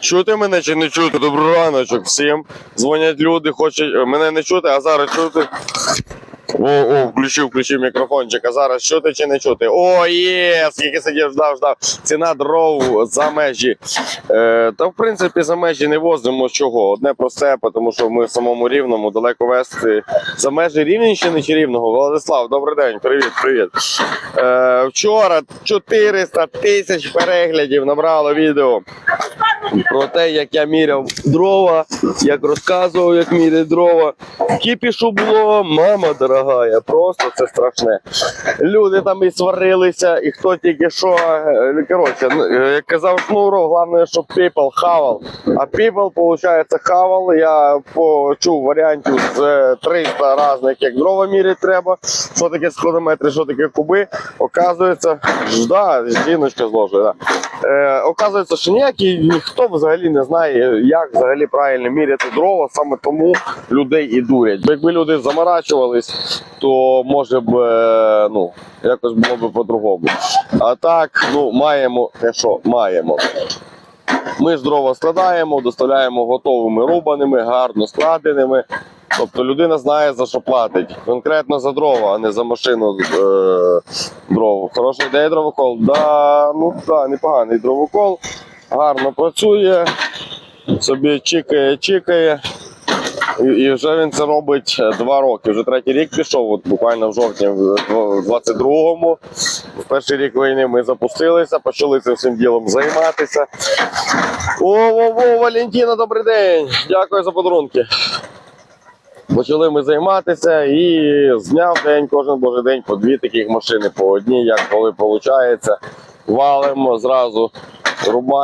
Чути мене чи не чути? Добрий раночок всім. Дзвонять люди, хочуть е, мене не чути, а зараз чути. О, о, включив, включив мікрофончик, а зараз чути чи не чути? О, є! Скільки сидів, ждав, ждав. Ціна дров за межі. Е, та в принципі за межі не возимо чого. Одне просте, тому що ми в самому рівному далеко вести за межі Рівненщини чи рівного. Владислав, добрий день, привіт, привіт. Е, вчора 400 тисяч переглядів набрало відео про те, як я міряв дрова, як розказував, як міряти дрова. Кіпішу було, мама дорогая, просто це страшне. Люди там і сварилися, і хто тільки що. Е, Коротше, ну, е, як казав Шнуров, головне, щоб people хавав. А people, виходить, хавал. Я почув варіантів з е, 300 різних, як дрова міряти треба, що таке сходометри, що таке куби. Оказується, да, жіночка зложує. Да. Е, оказується, що ніякий ніхто взагалі не знає, як взагалі правильно міряти дрова, саме тому людей і дурять. Якби люди заморачувались, то може б е, ну, якось було б по-другому. А так, ну, маємо те, що маємо. Ми ж дрова складаємо, доставляємо готовими рубаними, гарно складеними. Тобто людина знає за що платить. Конкретно за дрова, а не за машину е, дров. Хороша ідея дровокол? Да, ну да, непоганий дровокол. Гарно працює, собі чикає, чикає. І, вже він це робить е, два роки. Вже третій рік пішов, от буквально в жовтні, в 22-му. В перший рік війни ми запустилися, почали цим всім ділом займатися. О, о, о, Валентина, добрий день! Дякую за подарунки. Почали ми займатися і з дня в день, кожен божий день по дві таких машини, по одній, як коли виходить. Валимо зразу, рубаємо.